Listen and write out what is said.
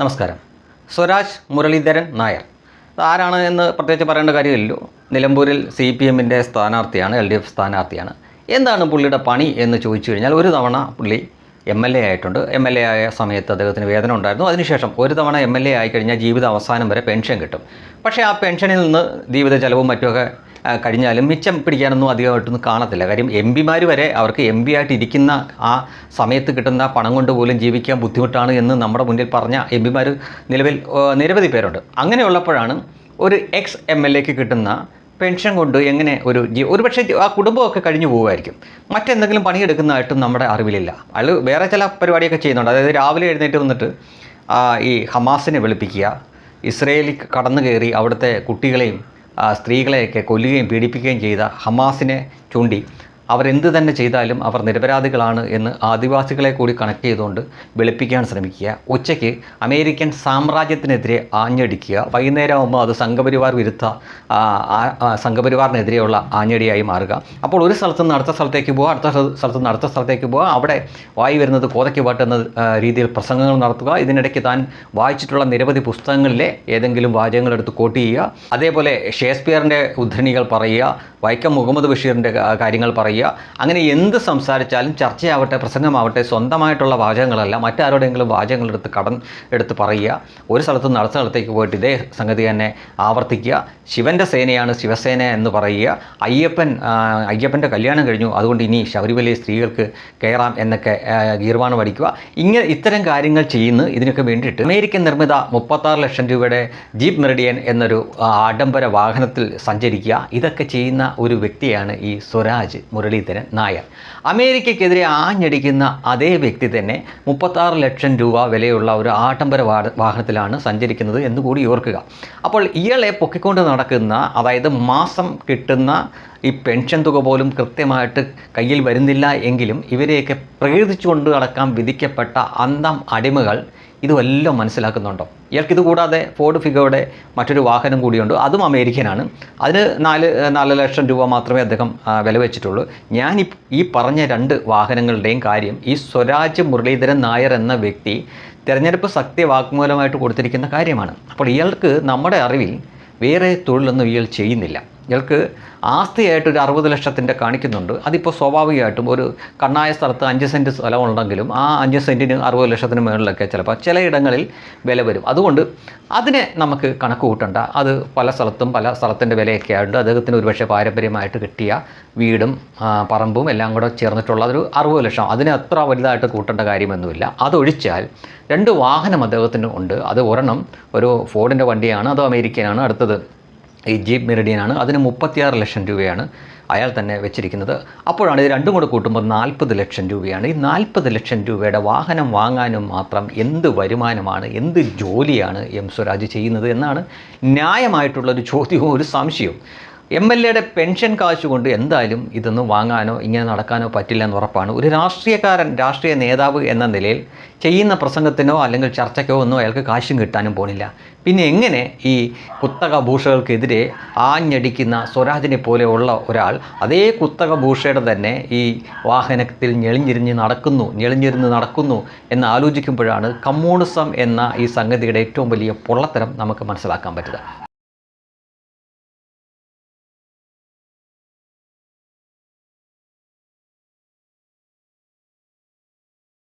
നമസ്കാരം. സ്വരാജ് മുരളീധരൻ നായർ. ആരാണ് എന്ന് പ്രത്യേകിച്ച് പറയേണ്ട കാര്യമില്ലല്ലോ. നിലമ്പൂരിൽ സി പി എമ്മിന്റെ സ്ഥാനാർത്ഥിയാണ് എൽ ഡി എഫ് സ്ഥാനാർത്ഥിയാണ്. എന്താണ് പുള്ളിയുടെ പണി എന്ന് ചോദിച്ചു കഴിഞ്ഞാൽ ഒരു തവണ പുള്ളി എം എൽ എ ആയിട്ടുണ്ട്. എം എൽ എ ആയ സമയത്ത് അദ്ദേഹത്തിന് വേതനം ഉണ്ടായിരുന്നു. അതിനുശേഷം ഒരു തവണ എം എൽ എ ആയിക്കഴിഞ്ഞാൽ ജീവിത അവസാനം വരെ പെൻഷൻ കിട്ടും. പക്ഷേ ആ പെൻഷനിൽ നിന്ന് ജീവിത ചെലവും മറ്റുമൊക്കെ കഴിഞ്ഞാലും മിച്ചം പിടിക്കാനൊന്നും അധികമായിട്ടൊന്നും കാണത്തില്ല. കാര്യം എം പിമാർ വരെ അവർക്ക് എം പി ആയിട്ട് ഇരിക്കുന്ന ആ സമയത്ത് കിട്ടുന്ന പണം കൊണ്ട് പോലും ജീവിക്കാൻ ബുദ്ധിമുട്ടാണ് എന്ന് നമ്മുടെ മുന്നിൽ പറഞ്ഞ എം പിമാർ നിലവിൽ നിരവധി പേരുണ്ട്. അങ്ങനെയുള്ളപ്പോഴാണ് ഒരു എക്സ് എം എൽ എക്ക് കിട്ടുന്ന പെൻഷൻ കൊണ്ട് എങ്ങനെ ഒരു ജീ ഒരുപക്ഷെ ആ കുടുംബമൊക്കെ കഴിഞ്ഞു പോകുമായിരിക്കും. മറ്റെന്തെങ്കിലും പണിയെടുക്കുന്നതായിട്ടും നമ്മുടെ അറിവിലില്ല. അയാൾ വേറെ ചില പരിപാടിയൊക്കെ ചെയ്യുന്നുണ്ട്. അതായത് രാവിലെ എഴുന്നേറ്റ് വന്നിട്ട് ഈ ഹമാസിനെ വെളുപ്പിക്കുക ഇസ്രയേലിൽ കടന്നു കയറി അവിടുത്തെ കുട്ടികളെയും സ്ത്രീകളെയൊക്കെ കൊല്ലുകയും പീഡിപ്പിക്കുകയും ചെയ്ത ഹമാസിനെ ചൂണ്ടി അവരെന്ത് തന്നെ ചെയ്താലും അവർ നിരപരാധികളാണ് എന്ന് ആദിവാസികളെ കൂടി കണക്ട് ചെയ്തുകൊണ്ട് വെളുപ്പിക്കാൻ ശ്രമിക്കുക. ഉച്ചയ്ക്ക് അമേരിക്കൻ സാമ്രാജ്യത്തിനെതിരെ ആഞ്ഞടിക്കുക. വൈകുന്നേരമാകുമ്പോൾ അത് സംഘപരിവാർ വിരുദ്ധ സംഘപരിവാറിനെതിരെയുള്ള ആഞ്ഞടിയായി മാറുക. അപ്പോൾ ഒരു സ്ഥലത്ത് നിന്ന് അടുത്ത സ്ഥലത്തേക്ക് പോകുക അടുത്ത സ്ഥ- സ്ഥലത്ത് നിന്ന് അടുത്ത സ്ഥലത്തേക്ക് പോകുക അവിടെ വായി വരുന്നത് കോതയ്ക്ക് പാട്ട് എന്ന രീതിയിൽ പ്രസംഗങ്ങൾ നടത്തുക. ഇതിനിടയ്ക്ക് താൻ വായിച്ചിട്ടുള്ള നിരവധി പുസ്തകങ്ങളിലെ ഏതെങ്കിലും വാചകങ്ങൾ എടുത്ത് കോട്ട് ചെയ്യുക. അതേപോലെ ഷേക്സ്പിയറിന്റെ ഉദ്ധരണികൾ പറയുക. വൈക്കം മുഹമ്മദ് ബഷീറിന്റെ കാര്യങ്ങൾ പറയുക. അങ്ങനെ എന്ത് സംസാരിച്ചാലും ചർച്ചയാവട്ടെ പ്രസംഗമാവട്ടെ സ്വന്തമായിട്ടുള്ള വാചകങ്ങളല്ല മറ്റാരോടെങ്കിലും വാചകങ്ങൾ എടുത്ത് കടൻ എടുത്ത് പറയുക. ഒരു സ്ഥലത്ത് നിന്ന് അടുത്ത സ്ഥലത്തേക്ക് പോയിട്ട് ഇതേ സംഗതി തന്നെ ആവർത്തിക്കുക. ശിവന്റെ സേനയാണ് ശിവസേന എന്ന് പറയുക. അയ്യപ്പൻ അയ്യപ്പന്റെ കല്യാണം കഴിഞ്ഞു. അതുകൊണ്ട് ഇനി ശബരിമലയിൽ സ്ത്രീകൾക്ക് കയറാം എന്നൊക്കെ ഗീർവാണം അടിക്കുക ഇങ്ങനെ ഇത്തരം കാര്യങ്ങൾ ചെയ്യുന്നു. ഇതിനൊക്കെ വേണ്ടിയിട്ട് അമേരിക്കൻ നിർമ്മിത മുപ്പത്താറ് ലക്ഷം രൂപയുടെ ജീപ്പ് മെറിഡിയൻ എന്നൊരു ആഡംബര വാഹനത്തിൽ സഞ്ചരിക്കുക. ഇതൊക്കെ ചെയ്യുന്ന ഒരു വ്യക്തിയാണ് ഈ സ്വരാജ് മുരളീധരൻ നായർ. അമേരിക്കയ്ക്കെതിരെ ആഞ്ഞടിക്കുന്ന അതേ വ്യക്തി തന്നെ മുപ്പത്താറ് ലക്ഷം രൂപ വിലയുള്ള ഒരു ആഡംബര വാഹനത്തിലാണ് സഞ്ചരിക്കുന്നത് എന്ന് കൂടി ഓർക്കുക. അപ്പോൾ ഇയാളെ പൊക്കിക്കൊണ്ട് നടക്കുന്ന അതായത് മാസം കിട്ടുന്ന ഈ പെൻഷൻ തുക പോലും കൃത്യമായിട്ട് കയ്യിൽ വരുന്നില്ല എങ്കിലും ഇവരെയൊക്കെ പ്രകീർത്തിച്ചുകൊണ്ട് നടക്കാൻ വിധിക്കപ്പെട്ട അന്തം അടിമകൾ ഇതുമെല്ലാം മനസ്സിലാക്കുന്നുണ്ടോ? ഇയാൾക്ക് ഇതുകൂടാതെ ഫോർഡ് ഫിഗോയുടെ മറ്റൊരു വാഹനം കൂടിയുണ്ട്. അതും അമേരിക്കനാണ്. അതിന് നാല് നാല് ലക്ഷം രൂപ മാത്രമേ അദ്ദേഹം വില വെച്ചിട്ടുള്ളൂ ഞാൻ ഈ- പറഞ്ഞ രണ്ട് വാഹനങ്ങളുടെയും കാര്യം ഈ സ്വരാജ് മുരളീധരൻ നായർ എന്ന വ്യക്തി തിരഞ്ഞെടുപ്പ് സത്യവാങ്മൂലമായിട്ട് കൊടുത്തിരിക്കുന്ന കാര്യമാണ്. അപ്പോൾ ഇയാൾക്ക് നമ്മുടെ അറിവിൽ വേറെ തൊഴിലൊന്നും ഇയാൾ ചെയ്യുന്നില്ല. ഇയാൾക്ക് ആസ്തിയായിട്ട് ഒരു അറുപത് ലക്ഷത്തിന്റെ കാണിക്കുന്നുണ്ട്. അതിപ്പോൾ സ്വാഭാവികമായിട്ടും ഒരു കണ്ണായ സ്ഥലത്ത് അഞ്ച് സെന്റ് സ്ഥലമുണ്ടെങ്കിലും ആ അഞ്ച് സെന്റിന് അറുപത് ലക്ഷത്തിന് മുകളിലൊക്കെ ചിലപ്പോൾ ചിലയിടങ്ങളിൽ വില വരും. അതുകൊണ്ട് അതിനെ നമുക്ക് കണക്ക് കൂട്ടണ്ട. അത് പല സ്ഥലത്തും പല സ്ഥലത്തിന്റെ വിലയൊക്കെ ആയിട്ട് അദ്ദേഹത്തിന് ഒരുപക്ഷെ പാരമ്പര്യമായിട്ട് കിട്ടിയ വീടും പറമ്പും എല്ലാം കൂടെ ചേർന്നിട്ടുള്ള ഒരു അറുപത് ലക്ഷം. അതിനെ അത്ര വലുതായിട്ട് കൂട്ടേണ്ട കാര്യമൊന്നുമില്ല. അതൊഴിച്ചാൽ രണ്ട് വാഹനം അദ്ദേഹത്തിന് ഉണ്ട്. അത് ഒരെണ്ണം ഒരു ഫോർഡിന്റെ വണ്ടിയാണ് അതോ അമേരിക്കനാണ് അടുത്തത് ഈ ജീപ്പ് മെറിഡിയനാണ്. അതിന് മുപ്പത്തിയാറ് ലക്ഷം രൂപയാണ് അയാൾ തന്നെ വെച്ചിരിക്കുന്നത്. അപ്പോഴാണ് ഇത് രണ്ടും കൂടെ കൂട്ടുമ്പോൾ നാൽപ്പത് ലക്ഷം രൂപയാണ്. ഈ നാൽപ്പത് ലക്ഷം രൂപയുടെ വാഹനം വാങ്ങാനും മാത്രം എന്ത് വരുമാനമാണ് എന്ത് ജോലിയാണ് എം സ്വരാജ് ചെയ്യുന്നത് എന്നാണ് ന്യായമായിട്ടുള്ളൊരു ചോദ്യവും ഒരു സംശയവും. എം എൽ എയുടെ പെൻഷൻ കാശ് കൊണ്ട് എന്തായാലും ഇതൊന്നും വാങ്ങാനോ ഇങ്ങനെ നടക്കാനോ പറ്റില്ല എന്ന് ഉറപ്പാണ്. ഒരു രാഷ്ട്രീയക്കാരൻ രാഷ്ട്രീയ നേതാവ് എന്ന നിലയിൽ ചെയ്യുന്ന പ്രസംഗത്തിനോ അല്ലെങ്കിൽ ചർച്ചയ്ക്കോ ഒന്നും അയാൾക്ക് കാശും കിട്ടാനും പോണില്ല. പിന്നെ എങ്ങനെ ഈ കുത്തക ഭൂഷകൾക്കെതിരെ ആഞ്ഞടിക്കുന്ന സ്വരാജിനെ പോലെയുള്ള ഒരാൾ അതേ കുത്തക ഭൂഷയുടെ തന്നെ ഈ വാഹനത്തിൽ ഞെളിഞ്ഞിരിഞ്ഞ് നടക്കുന്നു ഞെളിഞ്ഞിരുന്ന് നടക്കുന്നു എന്ന് ആലോചിക്കുമ്പോഴാണ് കമ്മ്യൂണിസം എന്ന ഈ സംഗതിയുടെ ഏറ്റവും വലിയ പൊള്ളത്തരം നമുക്ക് മനസ്സിലാക്കാൻ പറ്റുക.